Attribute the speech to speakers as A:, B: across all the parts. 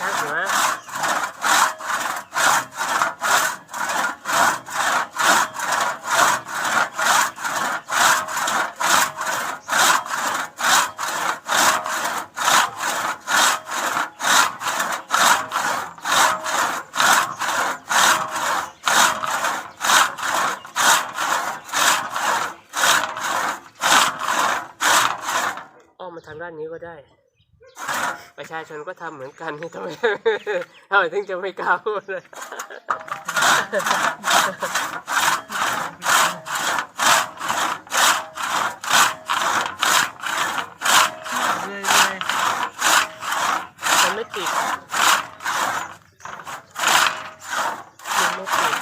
A: ชักหัวอ้อมมาทางด้านนี้ก็ได้ ประชาชนก็ทำเหมือนกันนี่ทำไมทำไมถึงจะไม่กล้าพูดเลย
B: เรื่อย
A: มันไม่ติดมันไม่ติด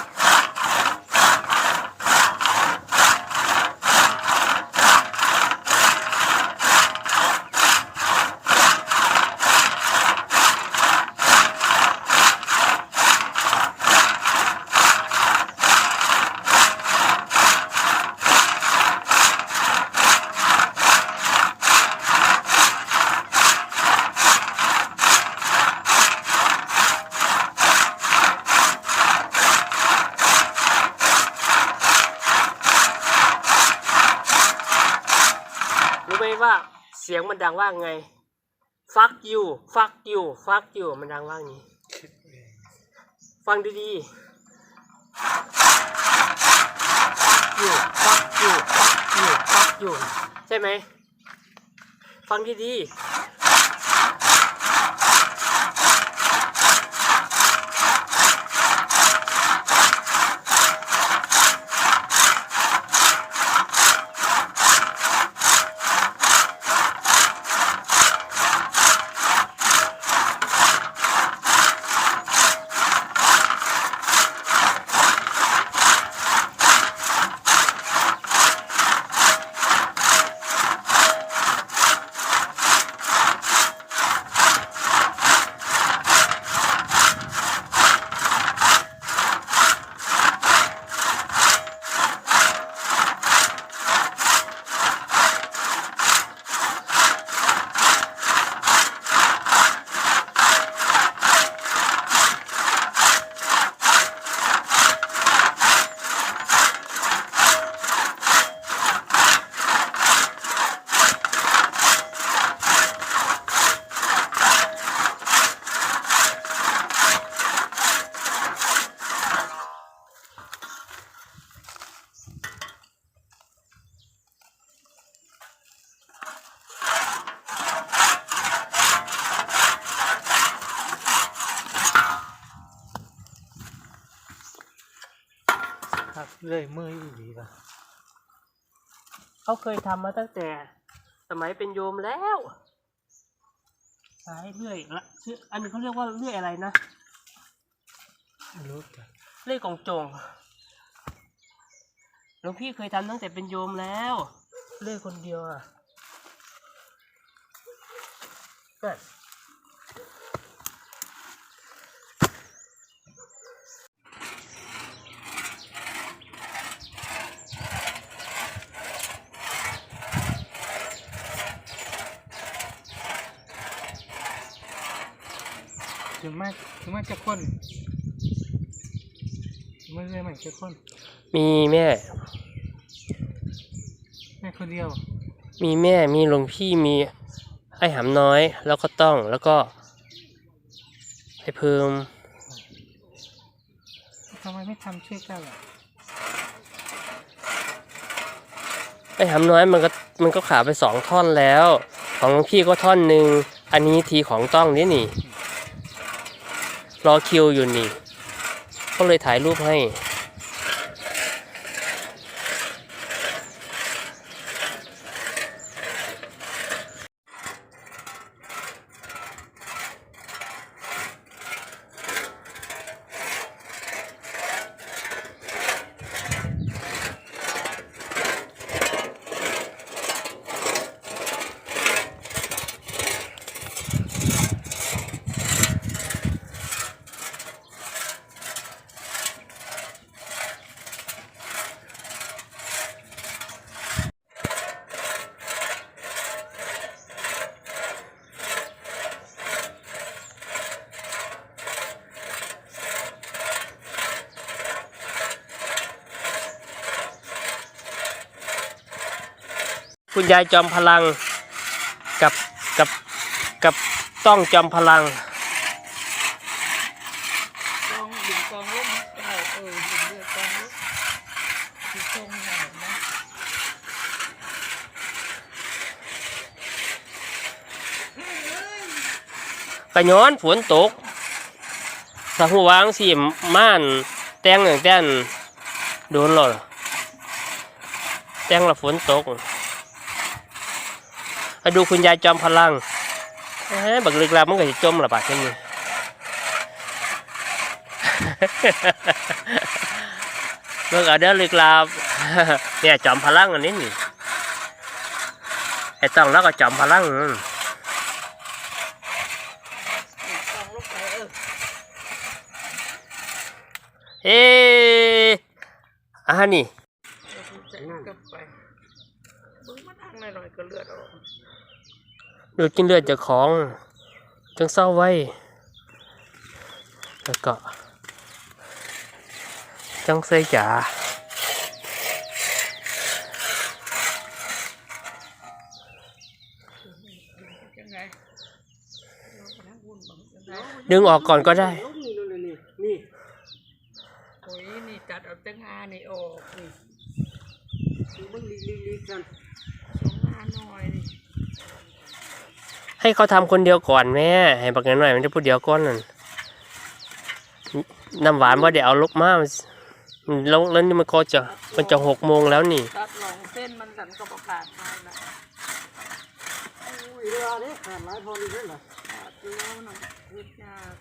A: รู้ไหม ว่าเสียงมันดังว่าไง fuck you fuck you fuck you มันดังว่างี้ ฟังดีๆ fuck you fuck you fuck you fuck you ใช่ไหม ฟังดี
B: เลื่อยมืออยู่ดีป่ะ
A: เขาเคยทำมาตั้งแต่ สมัยเป็นโยมแล้วใช้เรื่อยละชื่ออันนี้เขาเรียกว่าเรื่อยอะไรนะ
B: ไม่รู้จ้ะ
A: เรื่อยกองโจงหลวงพี่เคยทำตั้งแต่เป็นโยมแล้วเรื่อยคนเดียวอะนั่น
B: ถึงมากถึงมากจะคนไม่เลื่อยใหม่จะคน
A: มีแม่
B: แม่คนเดียว
A: มีแม่ มีหลวงพี่ มีไอ้หำน้อย แล้วก็ต้อง แล้วก็ไอ้เพิ่ม
B: ทำไมไม่ทำช่วยกันล่ะ
A: ไอ้หำน้อยมันก็มันก็ขาไปสองท่อนแล้ว ของหลวงพี่ก็ท่อนหนึ่ง อันนี้ทีของต้องนี่นี่ รอคิวอยู่นี่ ก็เลยถ่ายรูปให้ คุณยายจอมพลังกับกับกับต้องจอมพลัง
B: กองดึงกองล้มเออเออดึงเลือดกองล้มคือทรงหน่อยนะ
A: กระย้อนฝนตกสะหัวางสิม่านแตงอย่างแต้นโดนหรอแตงละฝนตก มาดูคุณยายจอมพลังบักลึกลับมันก็จะจมระบาดที่นี่เมื่อเอาเด้อลึกลับเนี่ยจอมพลังอันนี้นี่ไอ้ต้องแล้วก็จอมพลัง
B: เออ
A: เอ๊ะอ่านี่
B: กลับไปมึงมาทางหน่อยๆก็เลือดออก
A: ดูดกินเลือดจากของจังเศร้าไว้ แล้วก็ จังเสยจ๋า
B: ยังไงลงไปทางบุญบังยังไง
A: ดึงออกก่อนก็ได้
B: นี่นี่นี่โอ้ยนี่จัดเอาแตงงานี่ออกนี่
C: มึงลีลีลีกัน
B: สองงานหน่อยนี่
A: ให้เขาทำคนเดียวก่อนแม่ให้บักหน่อยมันจะพูดเดียวก้อนนั่นน้ำหวานว่าเดี๋ยวเอาลูกมามันแล้วแล้วนี่มันก็จะมันจะหกโมงแล้วนี่
B: ตัดลงเส้นมันสันก็ประกาศมานะ
C: อุ้ยเวลานี้ขาดหลายพอดีเลยเหรอ
B: ขาดแล้วนะเฮ็ดยาก